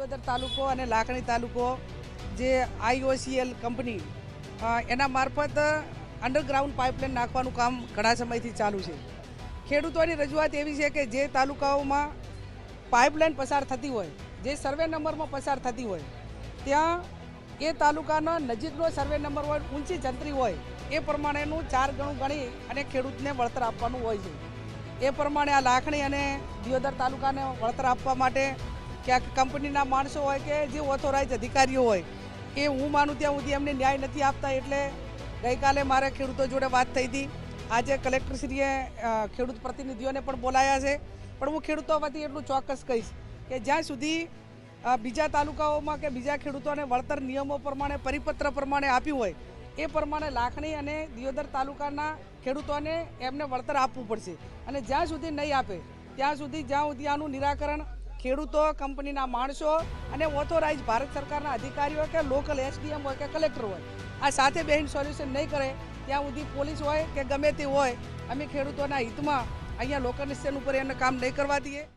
દિયોદર તાલુકો અને લાખણી તાલુકો જે આઈઓસીએલ કંપની એના મારફત અંડરગ્રાઉન્ડ પાઇપલાઇન નાખવાનું કામ ઘણા સમયથી ચાલુ છે. ખેડૂતોની રજૂઆત એવી છે કે જે તાલુકાઓમાં પાઇપલાઇન પસાર થતી હોય, જે સર્વે નંબરમાં પસાર થતી હોય, ત્યાં એ તાલુકાનો નજીકનો સર્વે નંબર હોય, ઊંચી જંત્રી હોય, એ પ્રમાણેનું ચાર ગણું ગણી અને ખેડૂતને વળતર આપવાનું હોય છે. એ પ્રમાણે આ લાખણી અને દિયોદર તાલુકાને વળતર આપવા માટે ક્યાંક કંપનીના માણસો હોય કે જે ઓથોરાઇઝ અધિકારીઓ હોય એ હું માનું ત્યાં સુધી એમને ન્યાય નથી આપતા એટલે ગઈકાલે મારે ખેડૂતો જોડે વાત થઈ હતી. આજે કલેક્ટરશ્રીએ ખેડૂત પ્રતિનિધિઓને પણ બોલાયા છે. પણ હું ખેડૂતો વતી એટલું ચોક્કસ કહીશ કે જ્યાં સુધી બીજા તાલુકાઓમાં કે બીજા ખેડૂતોને વળતર નિયમો પ્રમાણે, પરિપત્ર પ્રમાણે આપ્યું હોય, એ પ્રમાણે લાખણી અને દિયોદર તાલુકાના ખેડૂતોને એમને વળતર આપવું પડશે. અને જ્યાં સુધી નહીં આપે, ત્યાં સુધી જ્યાં સુધી આનું નિરાકરણ ખેડૂતો, કંપનીના માણસો અને ઓથોરાઇઝ ભારત સરકારના અધિકારીઓ કે લોકલ એસડીએમ હોય કે કલેક્ટર હોય. આ સાથે બેહીને સોલ્યુશન નહીં કરે. ત્યાં સુધી પોલીસ હોય કે ગમે તે હોય, અમે ખેડૂતોના હિતમાં અહીંયા લોકલ સ્ટેશન ઉપર એમને કામ નહીં કરવા દઈએ.